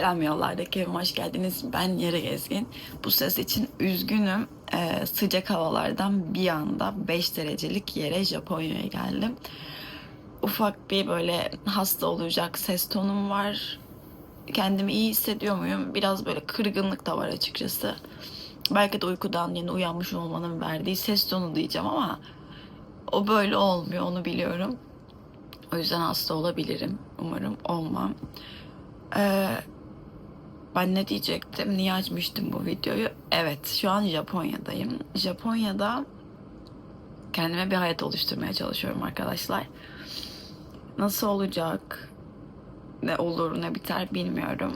Selam yollardaki evime hoş geldiniz. Ben Yere Gezgin. Bu ses için üzgünüm. Ee, sıcak havalardan bir anda 5 derecelik yere Japonya'ya geldim. Ufak bir böyle hasta olacak ses tonum var. Kendimi iyi hissediyor muyum? Biraz böyle kırgınlık da var açıkçası. Belki de uykudan yeni uyanmış olmanın verdiği ses tonu diyeceğim ama o böyle olmuyor onu biliyorum. O yüzden hasta olabilirim. Umarım olmam. Ee, ben ne diyecektim? Niye açmıştım bu videoyu? Evet, şu an Japonya'dayım. Japonya'da kendime bir hayat oluşturmaya çalışıyorum arkadaşlar. Nasıl olacak? Ne olur ne biter bilmiyorum.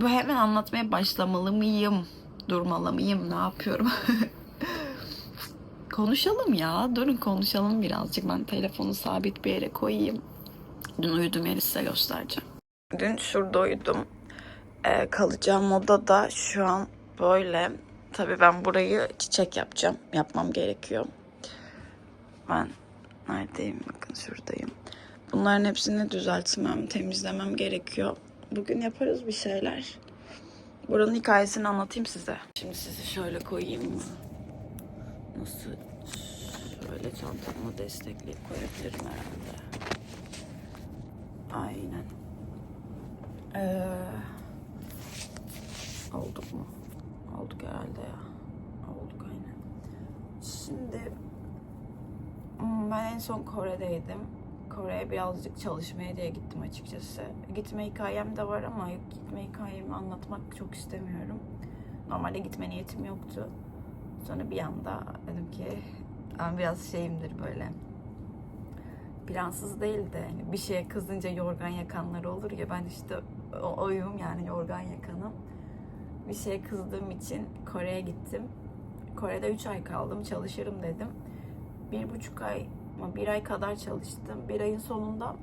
Bu hemen anlatmaya başlamalı mıyım? Durmalı mıyım? Ne yapıyorum? konuşalım ya. Durun konuşalım birazcık. Ben telefonu sabit bir yere koyayım. Dün uyuduğum yeri size göstereceğim. Dün şurada uyudum. Ee, kalacağım odada şu an böyle. Tabii ben burayı çiçek yapacağım. Yapmam gerekiyor. Ben neredeyim? Bakın şuradayım. Bunların hepsini düzeltmem, temizlemem gerekiyor. Bugün yaparız bir şeyler. Buranın hikayesini anlatayım size. Şimdi sizi şöyle koyayım mı? Nasıl şöyle çantamı destekleyip koyabilirim herhalde. Aynen. Ee, olduk mu? Olduk herhalde ya. Olduk aynen. Şimdi hmm, ben en son Kore'deydim. Kore'ye birazcık çalışmaya diye gittim açıkçası. Gitme hikayem de var ama gitme hikayemi anlatmak çok istemiyorum. Normalde gitme niyetim yoktu. Sonra bir anda dedim ki ben biraz şeyimdir böyle plansız değil de hani bir şeye kızınca yorgan yakanlar olur ya ben işte o oyum yani yorgan yakanım. Bir şeye kızdığım için Kore'ye gittim. Kore'de 3 ay kaldım çalışırım dedim. Bir buçuk ay bir ay kadar çalıştım. Bir ayın sonunda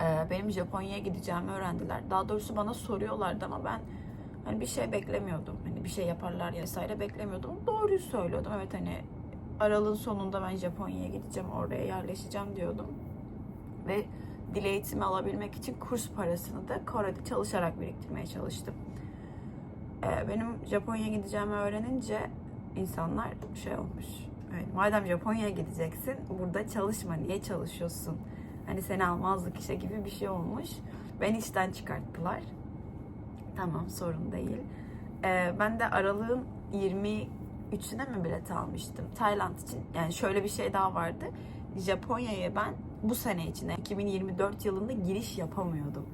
e, benim Japonya'ya gideceğimi öğrendiler. Daha doğrusu bana soruyorlardı ama ben hani bir şey beklemiyordum. Hani bir şey yaparlar ya vesaire beklemiyordum. Doğruyu söylüyordum. Evet hani Aralığın sonunda ben Japonya'ya gideceğim, oraya yerleşeceğim diyordum. Ve dil eğitimi alabilmek için kurs parasını da Kore'de çalışarak biriktirmeye çalıştım. Ee, benim Japonya'ya gideceğimi öğrenince insanlar şey olmuş. Evet, madem Japonya'ya gideceksin, burada çalışma, niye çalışıyorsun? Hani seni almazlık işe gibi bir şey olmuş. Ben işten çıkarttılar. Tamam, sorun değil. Ee, ben de aralığın 20 üçüne mi bilet almıştım Tayland için. Yani şöyle bir şey daha vardı. Japonya'ya ben bu sene içinde 2024 yılında giriş yapamıyordum.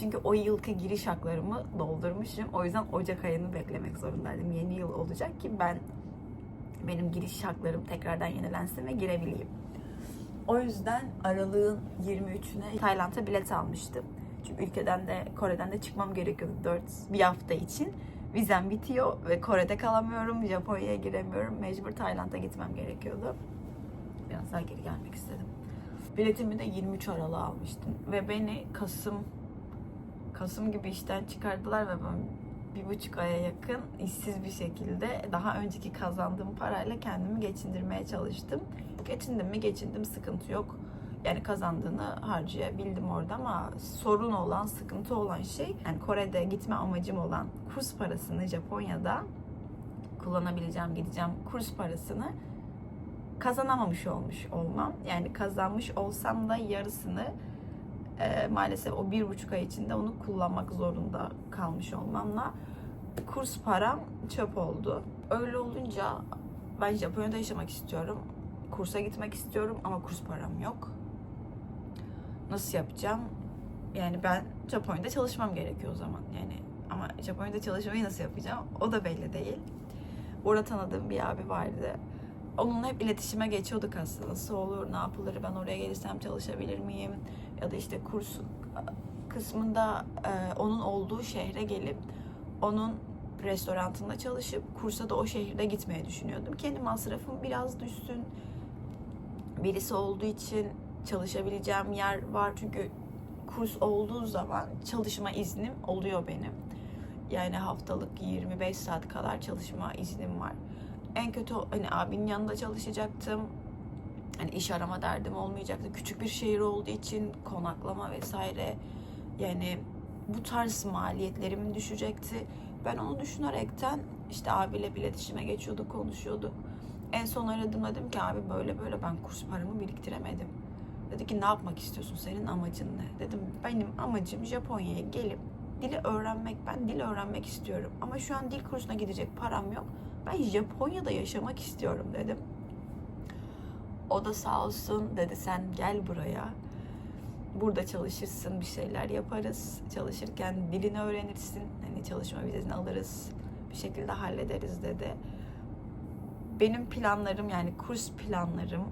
Çünkü o yılki giriş haklarımı doldurmuşum. O yüzden Ocak ayını beklemek zorundaydım. Yeni yıl olacak ki ben benim giriş haklarım tekrardan yenilensin ve girebileyim. O yüzden aralığın 23'üne Tayland'a bilet almıştım. Çünkü ülkeden de Kore'den de çıkmam gerekiyordu 4 bir hafta için vizem bitiyor ve Kore'de kalamıyorum. Japonya'ya giremiyorum. Mecbur Tayland'a gitmem gerekiyordu. Biraz daha geri gelmek istedim. Biletimi de 23 Aralık'a almıştım. Ve beni Kasım Kasım gibi işten çıkardılar ve ben bir buçuk aya yakın işsiz bir şekilde daha önceki kazandığım parayla kendimi geçindirmeye çalıştım. Geçindim mi geçindim sıkıntı yok. Yani kazandığını harcayabildim orada ama sorun olan, sıkıntı olan şey yani Kore'de gitme amacım olan kurs parasını Japonya'da kullanabileceğim, gideceğim kurs parasını kazanamamış olmuş olmam. Yani kazanmış olsam da yarısını e, maalesef o bir buçuk ay içinde onu kullanmak zorunda kalmış olmamla kurs param çöp oldu. Öyle olunca ben Japonya'da yaşamak istiyorum. Kursa gitmek istiyorum ama kurs param yok. Nasıl yapacağım? Yani ben Japonya'da çalışmam gerekiyor o zaman. Yani ama Japonya'da çalışmayı nasıl yapacağım? O da belli değil. Orada tanıdığım bir abi vardı. Onunla hep iletişime geçiyorduk aslında. Nasıl olur, ne yapılır, ben oraya gelirsem çalışabilir miyim? Ya da işte kurs kısmında e, onun olduğu şehre gelip onun restorantında çalışıp kursa da o şehirde gitmeye düşünüyordum. Kendi masrafım biraz düşsün. Birisi olduğu için çalışabileceğim yer var çünkü kurs olduğu zaman çalışma iznim oluyor benim. Yani haftalık 25 saat kadar çalışma iznim var. En kötü hani abinin yanında çalışacaktım. Hani iş arama derdim olmayacaktı. Küçük bir şehir olduğu için konaklama vesaire yani bu tarz maliyetlerimin düşecekti. Ben onu düşünerekten işte abiyle iletişime geçiyorduk, konuşuyorduk. En son aradım dedim ki abi böyle böyle ben kurs paramı biriktiremedim. Dedi ki ne yapmak istiyorsun? Senin amacın ne? Dedim benim amacım Japonya'ya gelip dili öğrenmek. Ben dil öğrenmek istiyorum. Ama şu an dil kursuna gidecek param yok. Ben Japonya'da yaşamak istiyorum dedim. O da sağ olsun dedi sen gel buraya. Burada çalışırsın, bir şeyler yaparız. Çalışırken dilini öğrenirsin. Hani çalışma vizesini alırız. Bir şekilde hallederiz dedi. Benim planlarım yani kurs planlarım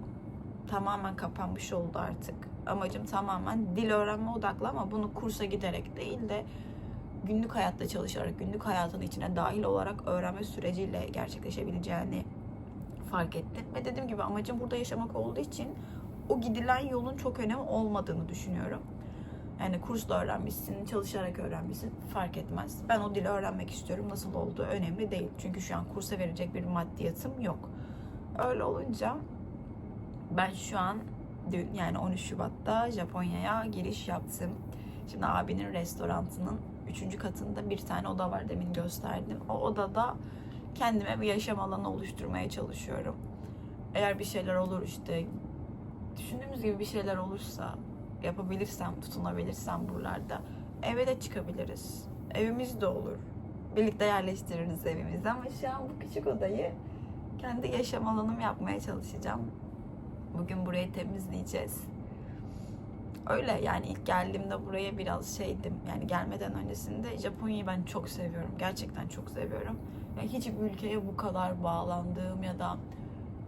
tamamen kapanmış oldu artık. Amacım tamamen dil öğrenme odaklı ama bunu kursa giderek değil de günlük hayatta çalışarak, günlük hayatın içine dahil olarak öğrenme süreciyle gerçekleşebileceğini fark ettim. Ve dediğim gibi amacım burada yaşamak olduğu için o gidilen yolun çok önemi olmadığını düşünüyorum. Yani kursla öğrenmişsin, çalışarak öğrenmişsin fark etmez. Ben o dili öğrenmek istiyorum. Nasıl olduğu önemli değil. Çünkü şu an kursa verecek bir maddiyatım yok. Öyle olunca ben şu an dün yani 13 Şubat'ta Japonya'ya giriş yaptım. Şimdi abinin restoranının 3. katında bir tane oda var demin gösterdim. O odada kendime bir yaşam alanı oluşturmaya çalışıyorum. Eğer bir şeyler olur işte düşündüğümüz gibi bir şeyler olursa yapabilirsem, tutunabilirsem buralarda eve de çıkabiliriz. Evimiz de olur. Birlikte yerleştiririz evimizi ama şu an bu küçük odayı kendi yaşam alanım yapmaya çalışacağım. Bugün burayı temizleyeceğiz. Öyle yani ilk geldiğimde buraya biraz şeydim. Yani gelmeden öncesinde Japonya'yı ben çok seviyorum. Gerçekten çok seviyorum. Yani hiçbir ülkeye bu kadar bağlandığım ya da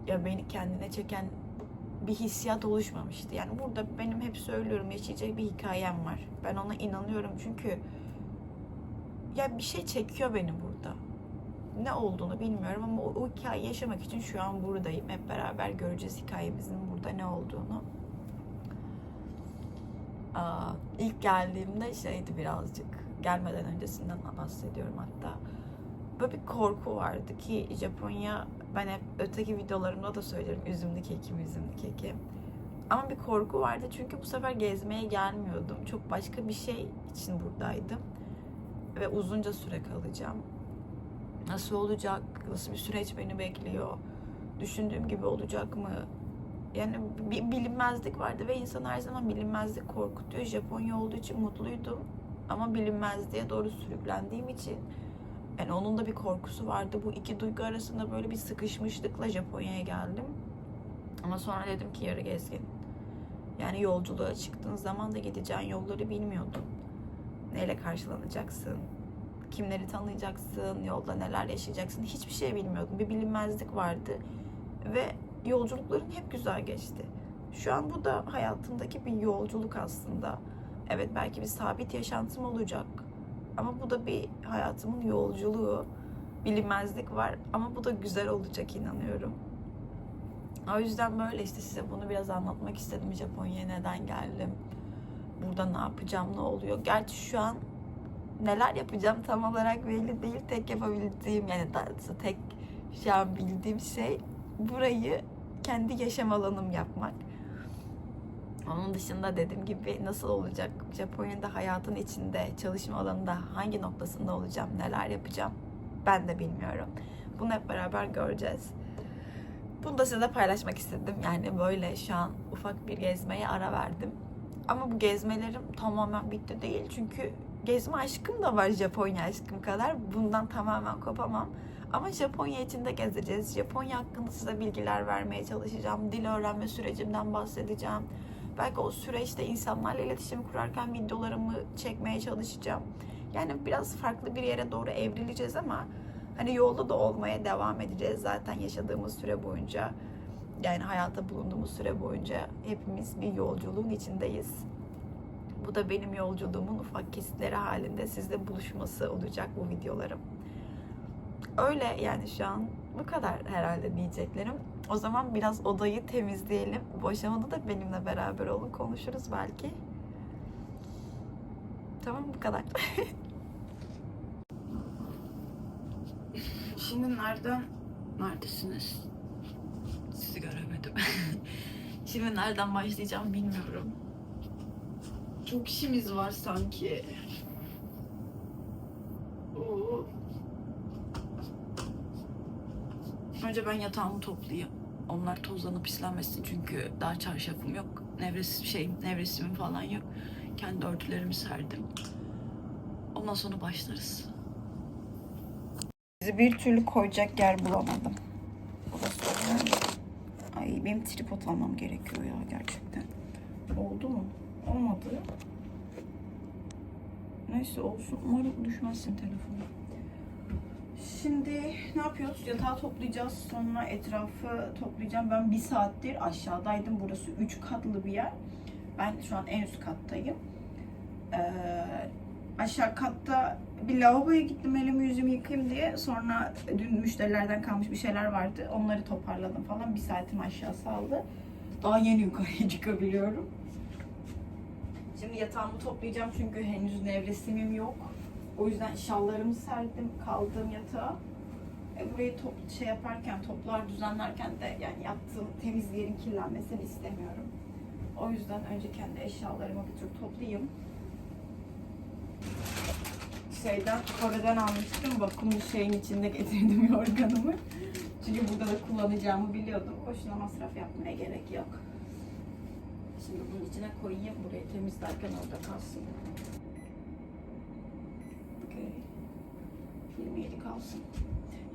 ya beni kendine çeken bir hissiyat oluşmamıştı. Yani burada benim hep söylüyorum yaşayacak bir hikayem var. Ben ona inanıyorum çünkü ya bir şey çekiyor beni burada. Ne olduğunu bilmiyorum ama o, o hikayeyi yaşamak için şu an buradayım. Hep beraber göreceğiz hikayemizin burada ne olduğunu. Aa, ilk geldiğimde şeydi birazcık. Gelmeden öncesinden bahsediyorum hatta. Böyle bir korku vardı ki Japonya ben hep öteki videolarımda da söylerim üzümlü kekim üzümlü kekim. Ama bir korku vardı çünkü bu sefer gezmeye gelmiyordum. Çok başka bir şey için buradaydım. Ve uzunca süre kalacağım. Nasıl olacak? Nasıl bir süreç beni bekliyor? Düşündüğüm gibi olacak mı? Yani bir bilinmezlik vardı ve insan her zaman bilinmezlik korkutuyor. Japonya olduğu için mutluydum. Ama bilinmezliğe doğru sürüklendiğim için yani onun da bir korkusu vardı. Bu iki duygu arasında böyle bir sıkışmışlıkla Japonya'ya geldim. Ama sonra dedim ki yarı gezgin. Yani yolculuğa çıktığın zaman da gideceğin yolları bilmiyordun. Neyle karşılanacaksın? Kimleri tanıyacaksın? Yolda neler yaşayacaksın? Hiçbir şey bilmiyordum. Bir bilinmezlik vardı. Ve yolculuklarım hep güzel geçti. Şu an bu da hayatımdaki bir yolculuk aslında. Evet belki bir sabit yaşantım olacak. Ama bu da bir hayatımın yolculuğu. Bilinmezlik var ama bu da güzel olacak inanıyorum. O yüzden böyle işte size bunu biraz anlatmak istedim. Japonya'ya neden geldim? Burada ne yapacağım, ne oluyor? Gerçi şu an neler yapacağım tam olarak belli değil. Tek yapabildiğim yani tek şu an bildiğim şey burayı kendi yaşam alanım yapmak. Onun dışında dediğim gibi nasıl olacak? Japonya'da hayatın içinde, çalışma alanında hangi noktasında olacağım, neler yapacağım ben de bilmiyorum. Bunu hep beraber göreceğiz. Bunu da size paylaşmak istedim. Yani böyle şu an ufak bir gezmeye ara verdim. Ama bu gezmelerim tamamen bitti değil. Çünkü gezme aşkım da var Japonya aşkım kadar. Bundan tamamen kopamam. Ama Japonya içinde gezeceğiz. Japonya hakkında size bilgiler vermeye çalışacağım. Dil öğrenme sürecimden bahsedeceğim. Belki o süreçte insanlarla iletişim kurarken videolarımı çekmeye çalışacağım. Yani biraz farklı bir yere doğru evrileceğiz ama hani yolda da olmaya devam edeceğiz zaten yaşadığımız süre boyunca. Yani hayata bulunduğumuz süre boyunca hepimiz bir yolculuğun içindeyiz. Bu da benim yolculuğumun ufak kesitleri halinde sizle buluşması olacak bu videolarım. Öyle yani şu an bu kadar herhalde diyeceklerim. O zaman biraz odayı temizleyelim. Bu aşamada da benimle beraber olun. Konuşuruz belki. Tamam bu kadar. Şimdi nereden neredesiniz? Sizi göremedim. Şimdi nereden başlayacağım bilmiyorum. Çok işimiz var sanki. Oo. Önce ben yatağımı toplayayım. Onlar tozlanıp pislenmesin çünkü daha çarşafım yok. Nevresim şey, nevresimim falan yok. Kendi örtülerimi serdim. Ondan sonra başlarız. Bizi bir türlü koyacak yer bulamadım. Ay benim tripod almam gerekiyor ya gerçekten. Oldu mu? Olmadı. Neyse olsun. Umarım düşmezsin telefonu. Şimdi ne yapıyoruz? Yatağı toplayacağız. Sonra etrafı toplayacağım. Ben bir saattir aşağıdaydım. Burası üç katlı bir yer. Ben şu an en üst kattayım. Ee, aşağı katta bir lavaboya gittim elimi yüzümü yıkayayım diye. Sonra dün müşterilerden kalmış bir şeyler vardı. Onları toparladım falan. Bir saatim aşağısı aldı. Daha yeni yukarıya çıkabiliyorum. Şimdi yatağımı toplayacağım çünkü henüz nevresimim yok. O yüzden şallarımı serdim kaldığım yatağa. E, burayı top, şey yaparken, toplar düzenlerken de yani yattığım temiz yerin kirlenmesini istemiyorum. O yüzden önce kendi eşyalarımı bir tur toplayayım. Şeyden, Kore'den almıştım. Bakımlı şeyin içinde getirdim yorganımı. Çünkü burada da kullanacağımı biliyordum. Boşuna masraf yapmaya gerek yok. Şimdi bunun içine koyayım. Burayı temizlerken orada kalsın. 27 kalsın.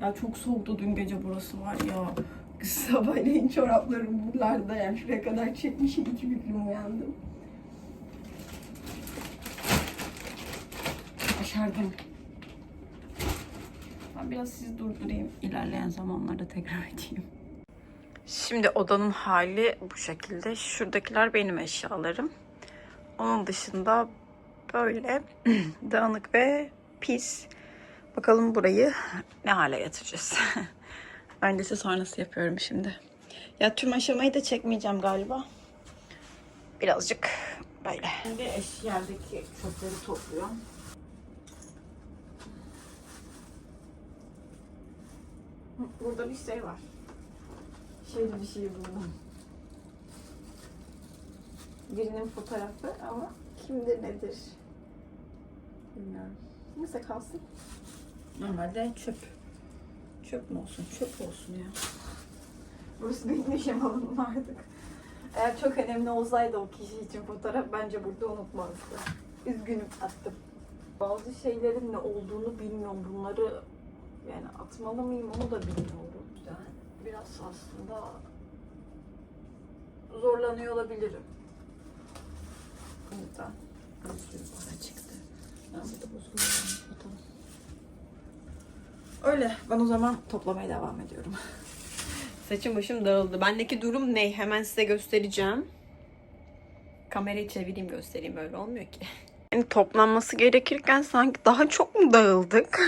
Ya çok soğuktu dün gece burası var ya. Sabahleyin çoraplarım buralarda yani şuraya kadar çekmişim iki büklüm uyandım. Başardım. Ben biraz sizi durdurayım. İlerleyen zamanlarda tekrar edeyim. Şimdi odanın hali bu şekilde. Şuradakiler benim eşyalarım. Onun dışında böyle dağınık ve pis. Bakalım burayı ne hale getireceğiz. Öncesi sonrası yapıyorum şimdi. Ya tüm aşamayı da çekmeyeceğim galiba. Birazcık böyle. Şimdi eşyadaki çöpleri topluyorum. Burada bir şey var. Şöyle bir şey buldum. Birinin fotoğrafı ama kimdir nedir bilmiyorum. Neyse kalsın. Normalde çöp. Çöp mü olsun? Çöp olsun ya. Burası benim yaşam alanım artık. Eğer çok önemli olsaydı o kişi için fotoğraf bence burada unutmazdı. Üzgünüm attım. Bazı şeylerin ne olduğunu bilmiyorum. Bunları yani atmalı mıyım onu da bilmiyorum. Yani biraz aslında zorlanıyor olabilirim. Burada bir sürü para çıktı. Ben burada bozuluyorum. Öyle. Ben o zaman toplamaya devam ediyorum. Saçım başım dağıldı. Bendeki durum ne? Hemen size göstereceğim. Kamerayı çevireyim göstereyim böyle olmuyor ki. Yani toplanması gerekirken sanki daha çok mu dağıldık?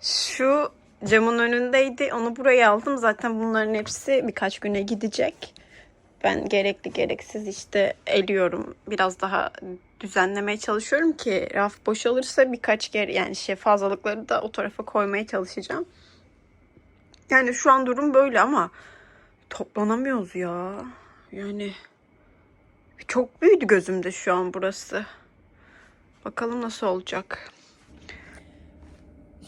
Şu camın önündeydi. Onu buraya aldım. Zaten bunların hepsi birkaç güne gidecek. Ben gerekli gereksiz işte eliyorum. Biraz daha düzenlemeye çalışıyorum ki raf boşalırsa birkaç kere yani şey fazlalıkları da o tarafa koymaya çalışacağım. Yani şu an durum böyle ama toplanamıyoruz ya. Yani çok büyüdü gözümde şu an burası. Bakalım nasıl olacak.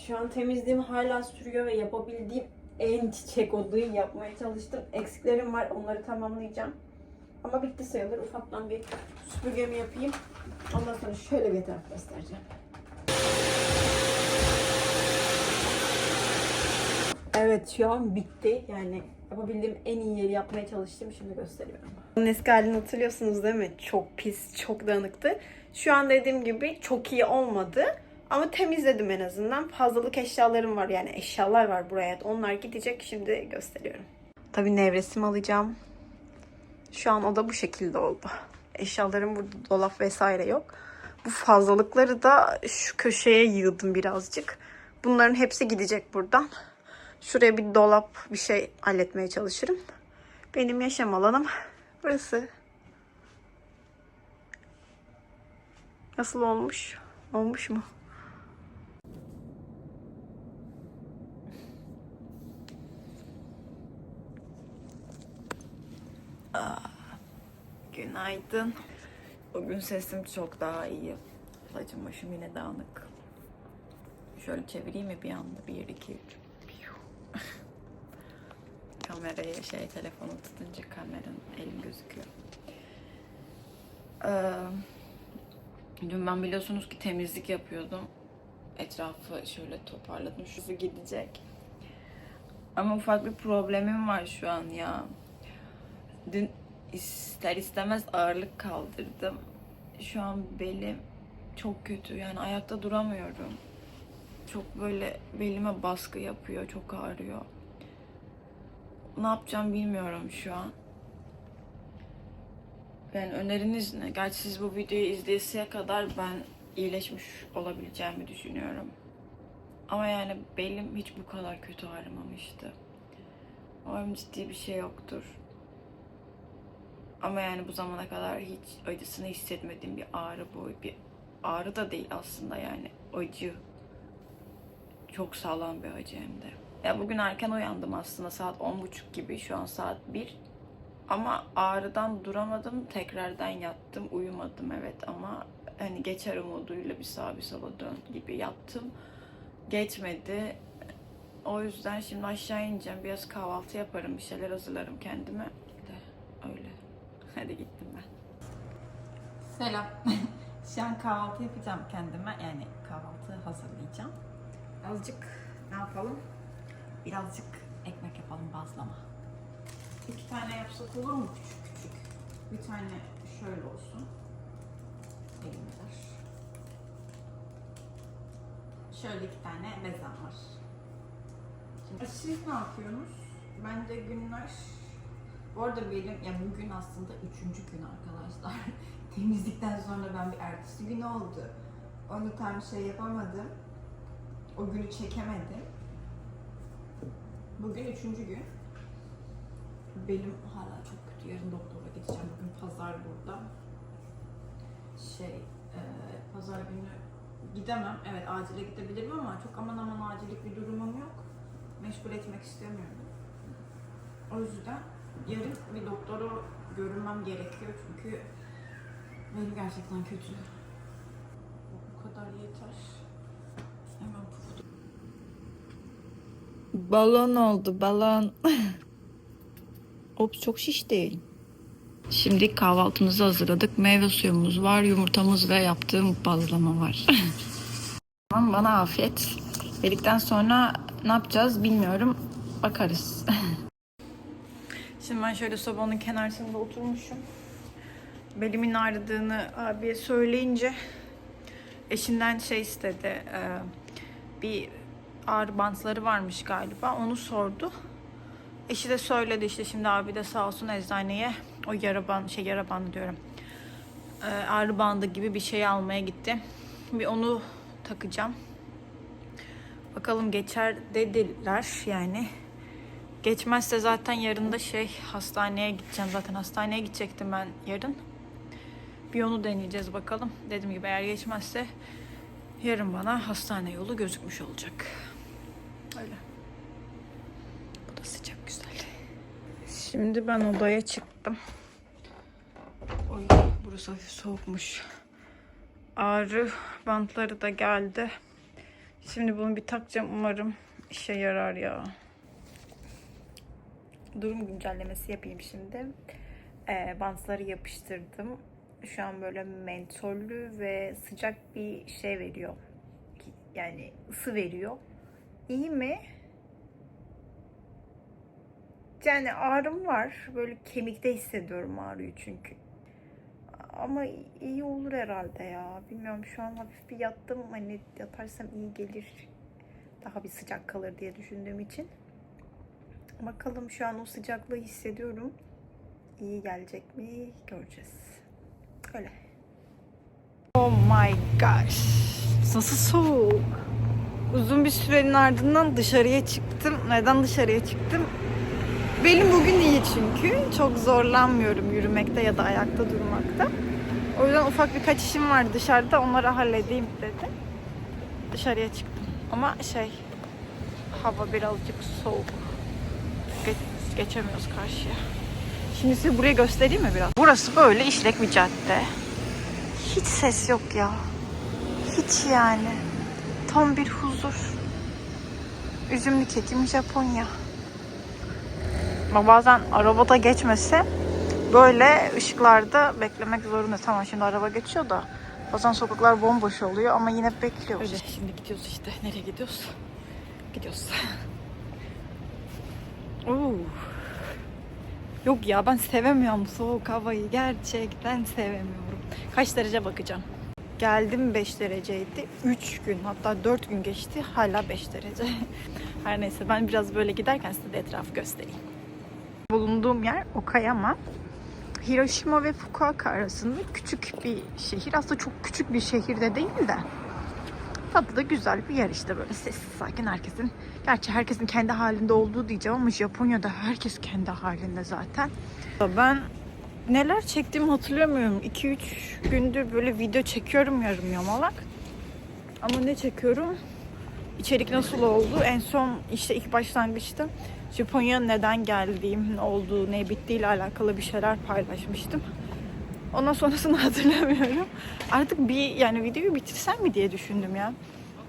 Şu an temizliğim hala sürüyor ve yapabildiğim en çiçek odayı yapmaya çalıştım. Eksiklerim var onları tamamlayacağım. Ama bitti sayılır. Ufaktan bir süpürgemi yapayım. Ondan sonra şöyle bir etraf göstereceğim. Evet şu an bitti. Yani yapabildiğim en iyi yeri yapmaya çalıştım. Şimdi gösteriyorum. Bunun eski halini hatırlıyorsunuz değil mi? Çok pis, çok dağınıktı. Şu an dediğim gibi çok iyi olmadı. Ama temizledim en azından. Fazlalık eşyalarım var yani eşyalar var buraya. Onlar gidecek. Şimdi gösteriyorum. Tabii nevresim alacağım. Şu an o da bu şekilde oldu. Eşyalarım burada dolap vesaire yok. Bu fazlalıkları da şu köşeye yığdım birazcık. Bunların hepsi gidecek buradan. Şuraya bir dolap bir şey halletmeye çalışırım. Benim yaşam alanım burası. Nasıl olmuş? Olmuş mu? Günaydın. Bugün sesim çok daha iyi. Saçım başım yine dağınık. şöyle çevireyim mi bir anda? 1, 2, 3. Kamerayı şey telefonu tutunca kameranın elim gözüküyor. Ee, dün ben biliyorsunuz ki temizlik yapıyordum. Etrafı şöyle toparladım. Şusu gidecek. Ama ufak bir problemim var şu an ya. Dün ister istemez ağırlık kaldırdım. Şu an belim çok kötü. Yani ayakta duramıyorum. Çok böyle belime baskı yapıyor. Çok ağrıyor. Ne yapacağım bilmiyorum şu an. Yani öneriniz ne? Gerçi siz bu videoyu izleyesiye kadar ben iyileşmiş olabileceğimi düşünüyorum. Ama yani belim hiç bu kadar kötü ağrımamıştı. Umarım ciddi bir şey yoktur. Ama yani bu zamana kadar hiç acısını hissetmediğim bir ağrı bu. Bir ağrı da değil aslında yani acı. Çok sağlam bir acı hem de. Ya bugün erken uyandım aslında saat 10.30 gibi şu an saat 1. Ama ağrıdan duramadım tekrardan yattım uyumadım evet ama hani geçer umuduyla bir sağa bir sola dön gibi yattım. Geçmedi. O yüzden şimdi aşağı ineceğim. Biraz kahvaltı yaparım. Bir şeyler hazırlarım kendime. De öyle. Hadi gittim ben. Selam. Şu an kahvaltı yapacağım kendime. Yani kahvaltı hazırlayacağım. Azıcık ne yapalım? Birazcık ekmek yapalım bazlama. İki tane yapsak olur mu küçük küçük? Bir tane şöyle olsun. Elime ver. Şöyle iki tane mezem var. Şimdi siz ne yapıyorsunuz? Ben de günler... Bu arada benim, ya bugün aslında üçüncü gün arkadaşlar. Temizlikten sonra ben bir ertesi gün oldu. Onu tam şey yapamadım. O günü çekemedim. Bugün üçüncü gün. Benim hala çok kötü. Yarın doktora gideceğim. Bugün pazar burada. Şey, e, pazar günü gidemem. Evet acile gidebilirim ama çok aman aman acillik bir durumum yok. Meşgul etmek istemiyorum. O yüzden yarın bir doktora görünmem gerekiyor çünkü benim gerçekten kötü. Bu kadar yeter. Hemen pufudum. Balon oldu balon. Ops çok şiş değil. Şimdi kahvaltımızı hazırladık. Meyve suyumuz var, yumurtamız ve yaptığım bazlama var. tamam bana afiyet. Dedikten sonra ne yapacağız bilmiyorum. Bakarız. Şimdi ben şöyle sobanın kenarında oturmuşum. Belimin ağrıdığını abiye söyleyince eşinden şey istedi. e, Bir ağrı bantları varmış galiba. Onu sordu. Eşi de söyledi işte şimdi abi de sağ olsun eczaneye o yara bandı, şey yara bandı diyorum. Ee, ağrı bandı gibi bir şey almaya gitti. Bir onu takacağım. Bakalım geçer dediler yani. Geçmezse zaten yarın da şey hastaneye gideceğim. Zaten hastaneye gidecektim ben yarın. Bir onu deneyeceğiz bakalım. Dediğim gibi eğer geçmezse yarın bana hastane yolu gözükmüş olacak. Öyle. Bu da sıcak güzel. Şimdi ben odaya çıktım. Oy burası hafif soğukmuş. Ağrı bantları da geldi. Şimdi bunu bir takacağım umarım işe yarar ya. Durum güncellemesi yapayım şimdi. Ee, bantları yapıştırdım. Şu an böyle mentollü ve sıcak bir şey veriyor. Yani ısı veriyor. İyi mi? Yani ağrım var. Böyle kemikte hissediyorum ağrıyı çünkü. Ama iyi olur herhalde ya. Bilmiyorum şu an hafif bir yattım. Hani yatarsam iyi gelir. Daha bir sıcak kalır diye düşündüğüm için. Bakalım şu an o sıcaklığı hissediyorum. İyi gelecek mi göreceğiz. Öyle. Oh my gosh. Nasıl soğuk. Uzun bir sürenin ardından dışarıya çıktım. Neden dışarıya çıktım? Benim bugün iyi çünkü. Çok zorlanmıyorum yürümekte ya da ayakta durmakta. O yüzden ufak birkaç işim var dışarıda. Onları halledeyim dedim. Dışarıya çıktım. Ama şey hava birazcık soğuk. Geç- geçemiyoruz karşıya. Şimdi size burayı göstereyim mi biraz? Burası böyle işlek bir cadde. Hiç ses yok ya. Hiç yani. Tam bir huzur. Üzümlü kekim Japonya. Ama bazen arabada geçmese böyle ışıklarda beklemek zorunda. Tamam şimdi araba geçiyor da bazen sokaklar bomboş oluyor ama yine bekliyoruz. Öyle şimdi gidiyoruz işte. Nereye gidiyoruz? Gidiyoruz. Yok ya ben sevemiyorum soğuk havayı. Gerçekten sevemiyorum. Kaç derece bakacağım. Geldim 5 dereceydi. 3 gün hatta 4 gün geçti. Hala 5 derece. Her neyse ben biraz böyle giderken size de etrafı göstereyim. Bulunduğum yer Okayama. Hiroşima ve Fukuoka arasında küçük bir şehir. Aslında çok küçük bir şehir de değil de. Tadı da güzel bir yer işte böyle sessiz sakin herkesin. Gerçi herkesin kendi halinde olduğu diyeceğim ama Japonya'da herkes kendi halinde zaten. Ben neler çektiğimi hatırlamıyorum. 2-3 gündür böyle video çekiyorum yarım yamalak. Ama ne çekiyorum? İçerik nasıl oldu? En son işte ilk başlangıçta Japonya'ya neden geldiğim, ne olduğu, ne bittiğiyle alakalı bir şeyler paylaşmıştım. Ondan sonrasını hatırlamıyorum. Artık bir yani videoyu bitirsem mi diye düşündüm ya.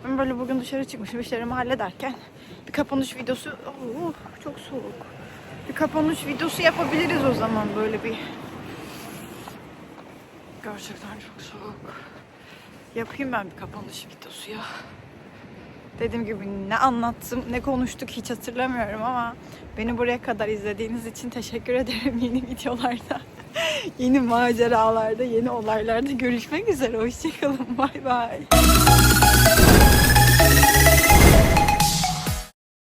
Ben böyle bugün dışarı çıkmışım işlerimi hallederken bir kapanış videosu Oo, çok soğuk. Bir kapanış videosu yapabiliriz o zaman böyle bir. Gerçekten çok soğuk. Yapayım ben bir kapanış videosu ya. Dediğim gibi ne anlattım, ne konuştuk hiç hatırlamıyorum ama beni buraya kadar izlediğiniz için teşekkür ederim yeni videolarda. yeni maceralarda, yeni olaylarda görüşmek üzere. Hoşçakalın. Bay bay. Thank you.